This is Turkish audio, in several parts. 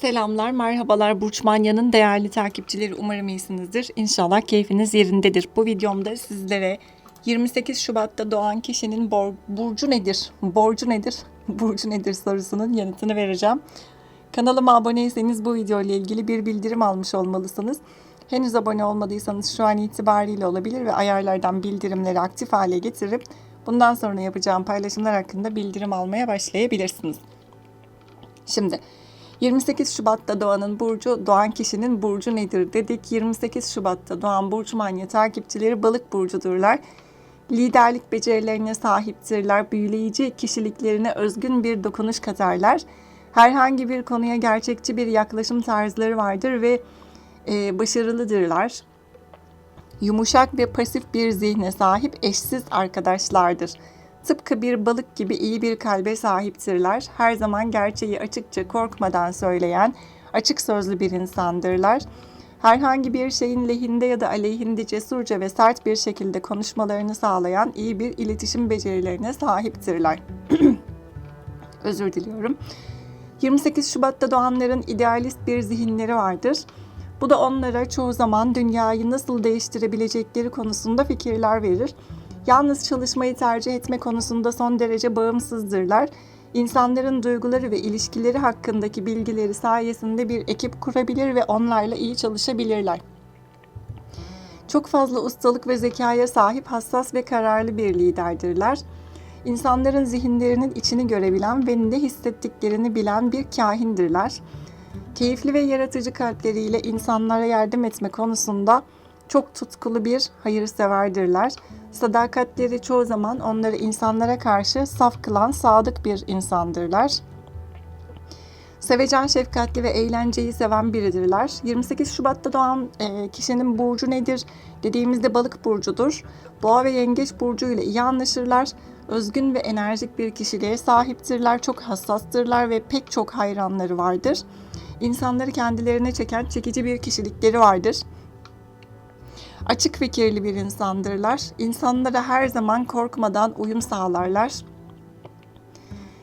Selamlar, merhabalar Burç Manya'nın değerli takipçileri. Umarım iyisinizdir. İnşallah keyfiniz yerindedir. Bu videomda sizlere 28 Şubat'ta doğan kişinin bor- burcu nedir? Borcu nedir? Burcu nedir sorusunun yanıtını vereceğim. Kanalıma aboneyseniz bu video ile ilgili bir bildirim almış olmalısınız. Henüz abone olmadıysanız şu an itibariyle olabilir ve ayarlardan bildirimleri aktif hale getirip bundan sonra yapacağım paylaşımlar hakkında bildirim almaya başlayabilirsiniz. Şimdi 28 Şubat'ta doğanın burcu, doğan kişinin burcu nedir dedik. 28 Şubat'ta doğan Burç Manya takipçileri balık burcudurlar. Liderlik becerilerine sahiptirler. Büyüleyici kişiliklerine özgün bir dokunuş katarlar. Herhangi bir konuya gerçekçi bir yaklaşım tarzları vardır ve e, başarılıdırlar. Yumuşak ve pasif bir zihne sahip eşsiz arkadaşlardır. Tıpkı bir balık gibi iyi bir kalbe sahiptirler. Her zaman gerçeği açıkça korkmadan söyleyen, açık sözlü bir insandırlar. Herhangi bir şeyin lehinde ya da aleyhinde cesurca ve sert bir şekilde konuşmalarını sağlayan iyi bir iletişim becerilerine sahiptirler. Özür diliyorum. 28 Şubat'ta doğanların idealist bir zihinleri vardır. Bu da onlara çoğu zaman dünyayı nasıl değiştirebilecekleri konusunda fikirler verir. Yalnız çalışmayı tercih etme konusunda son derece bağımsızdırlar. İnsanların duyguları ve ilişkileri hakkındaki bilgileri sayesinde bir ekip kurabilir ve onlarla iyi çalışabilirler. Çok fazla ustalık ve zekaya sahip hassas ve kararlı bir liderdirler. İnsanların zihinlerinin içini görebilen ve ne hissettiklerini bilen bir kahindirler. Keyifli ve yaratıcı kalpleriyle insanlara yardım etme konusunda çok tutkulu bir hayırseverdirler. Sadakatleri çoğu zaman onları insanlara karşı saf kılan sadık bir insandırlar. Sevecen, şefkatli ve eğlenceyi seven biridirler. 28 Şubat'ta doğan e, kişinin burcu nedir dediğimizde balık burcudur. Boğa ve yengeç burcu ile iyi anlaşırlar. Özgün ve enerjik bir kişiliğe sahiptirler. Çok hassastırlar ve pek çok hayranları vardır. İnsanları kendilerine çeken çekici bir kişilikleri vardır. Açık fikirli bir insandırlar. İnsanlara her zaman korkmadan uyum sağlarlar.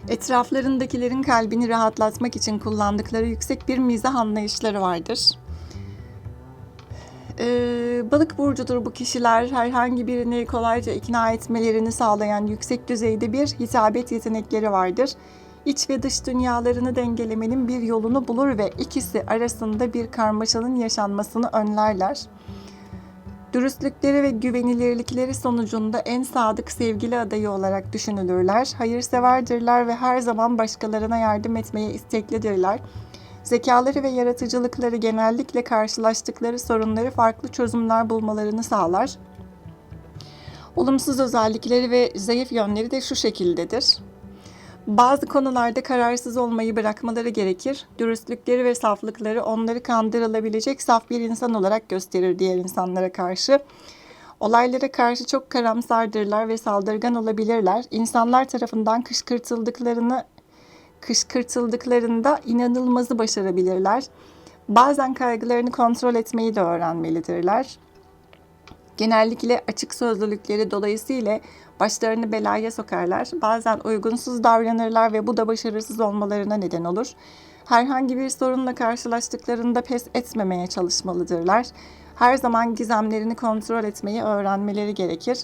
Etraflarındakilerin kalbini rahatlatmak için kullandıkları yüksek bir mizah anlayışları vardır. Ee, balık burcudur bu kişiler. Herhangi birini kolayca ikna etmelerini sağlayan yüksek düzeyde bir hitabet yetenekleri vardır. İç ve dış dünyalarını dengelemenin bir yolunu bulur ve ikisi arasında bir karmaşanın yaşanmasını önlerler. Dürüstlükleri ve güvenilirlikleri sonucunda en sadık sevgili adayı olarak düşünülürler. Hayırseverdirler ve her zaman başkalarına yardım etmeye isteklidirler. Zekaları ve yaratıcılıkları genellikle karşılaştıkları sorunları farklı çözümler bulmalarını sağlar. Olumsuz özellikleri ve zayıf yönleri de şu şekildedir. Bazı konularda kararsız olmayı bırakmaları gerekir. Dürüstlükleri ve saflıkları onları kandırılabilecek saf bir insan olarak gösterir diğer insanlara karşı. Olaylara karşı çok karamsardırlar ve saldırgan olabilirler. İnsanlar tarafından kışkırtıldıklarını kışkırtıldıklarında inanılmazı başarabilirler. Bazen kaygılarını kontrol etmeyi de öğrenmelidirler. Genellikle açık sözlülükleri dolayısıyla başlarını belaya sokarlar. Bazen uygunsuz davranırlar ve bu da başarısız olmalarına neden olur. Herhangi bir sorunla karşılaştıklarında pes etmemeye çalışmalıdırlar. Her zaman gizemlerini kontrol etmeyi öğrenmeleri gerekir.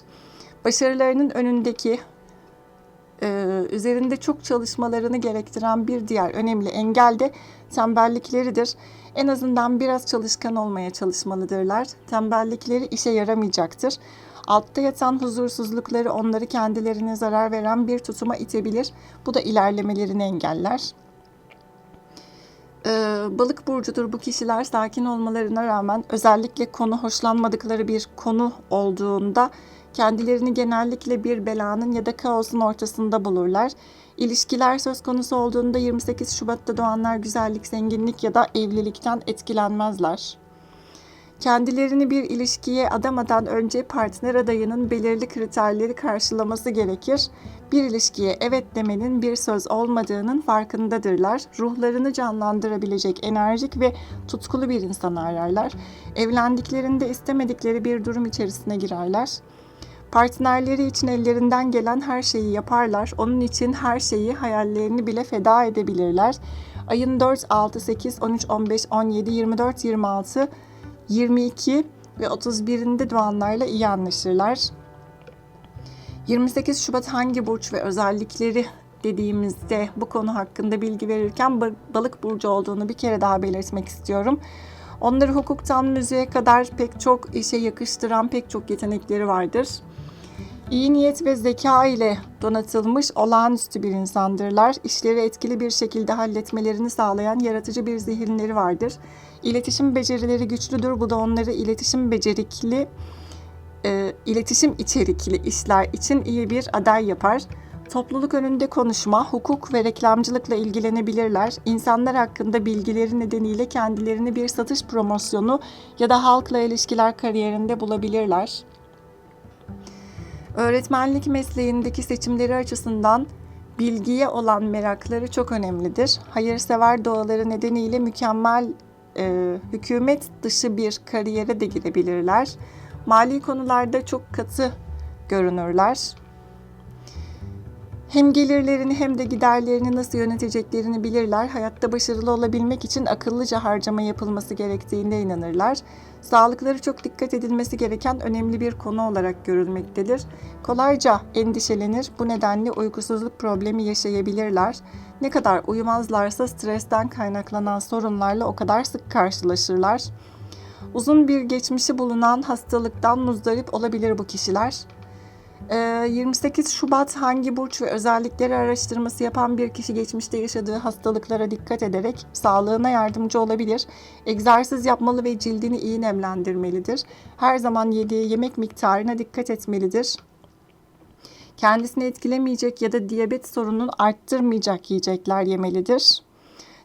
Başarılarının önündeki e, üzerinde çok çalışmalarını gerektiren bir diğer önemli engel de tembellikleridir. En azından biraz çalışkan olmaya çalışmalıdırlar. Tembellikleri işe yaramayacaktır. Altta yatan huzursuzlukları onları kendilerine zarar veren bir tutuma itebilir. Bu da ilerlemelerini engeller. Ee, balık burcudur bu kişiler sakin olmalarına rağmen özellikle konu hoşlanmadıkları bir konu olduğunda kendilerini genellikle bir belanın ya da kaosun ortasında bulurlar. İlişkiler söz konusu olduğunda 28 Şubat'ta doğanlar güzellik, zenginlik ya da evlilikten etkilenmezler. Kendilerini bir ilişkiye adamadan önce partner adayının belirli kriterleri karşılaması gerekir. Bir ilişkiye evet demenin bir söz olmadığının farkındadırlar. Ruhlarını canlandırabilecek enerjik ve tutkulu bir insan ararlar. Evlendiklerinde istemedikleri bir durum içerisine girerler. Partnerleri için ellerinden gelen her şeyi yaparlar. Onun için her şeyi, hayallerini bile feda edebilirler. Ayın 4, 6, 8, 13, 15, 17, 24, 26, 22 ve 31'inde doğanlarla iyi anlaşırlar. 28 Şubat hangi burç ve özellikleri dediğimizde bu konu hakkında bilgi verirken ba- balık burcu olduğunu bir kere daha belirtmek istiyorum. Onları hukuktan müziğe kadar pek çok işe yakıştıran pek çok yetenekleri vardır. İyi niyet ve zeka ile donatılmış olağanüstü bir insandırlar. İşleri etkili bir şekilde halletmelerini sağlayan yaratıcı bir zihinleri vardır. İletişim becerileri güçlüdür. Bu da onları iletişim becerikli, e, iletişim içerikli işler için iyi bir aday yapar. Topluluk önünde konuşma, hukuk ve reklamcılıkla ilgilenebilirler. İnsanlar hakkında bilgileri nedeniyle kendilerini bir satış promosyonu ya da halkla ilişkiler kariyerinde bulabilirler. Öğretmenlik mesleğindeki seçimleri açısından bilgiye olan merakları çok önemlidir. Hayırsever doğaları nedeniyle mükemmel e, hükümet dışı bir kariyere de girebilirler. Mali konularda çok katı görünürler. Hem gelirlerini hem de giderlerini nasıl yöneteceklerini bilirler. Hayatta başarılı olabilmek için akıllıca harcama yapılması gerektiğine inanırlar. Sağlıkları çok dikkat edilmesi gereken önemli bir konu olarak görülmektedir. Kolayca endişelenir, bu nedenle uykusuzluk problemi yaşayabilirler. Ne kadar uyumazlarsa stresten kaynaklanan sorunlarla o kadar sık karşılaşırlar. Uzun bir geçmişi bulunan hastalıktan muzdarip olabilir bu kişiler. Ee, 28 Şubat hangi burç ve özellikleri araştırması yapan bir kişi geçmişte yaşadığı hastalıklara dikkat ederek sağlığına yardımcı olabilir. Egzersiz yapmalı ve cildini iyi nemlendirmelidir. Her zaman yediği yemek miktarına dikkat etmelidir. Kendisini etkilemeyecek ya da diyabet sorununu arttırmayacak yiyecekler yemelidir.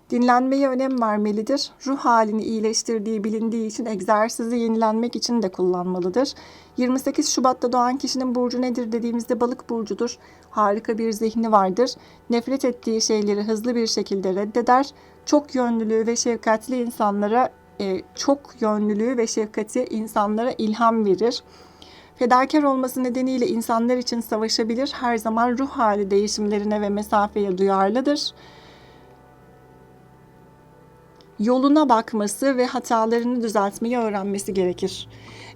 Dinlenmeye önem vermelidir. Ruh halini iyileştirdiği bilindiği için egzersizi yenilenmek için de kullanmalıdır. 28 Şubat'ta doğan kişinin burcu nedir dediğimizde balık burcudur. Harika bir zihni vardır. Nefret ettiği şeyleri hızlı bir şekilde reddeder. Çok yönlülüğü ve şefkatli insanlara e, çok yönlülüğü ve şefkati insanlara ilham verir. Fedakar olması nedeniyle insanlar için savaşabilir. Her zaman ruh hali değişimlerine ve mesafeye duyarlıdır yoluna bakması ve hatalarını düzeltmeyi öğrenmesi gerekir.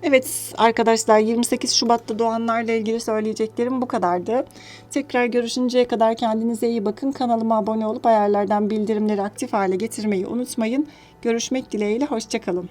Evet arkadaşlar 28 Şubat'ta doğanlarla ilgili söyleyeceklerim bu kadardı. Tekrar görüşünceye kadar kendinize iyi bakın. Kanalıma abone olup ayarlardan bildirimleri aktif hale getirmeyi unutmayın. Görüşmek dileğiyle hoşçakalın.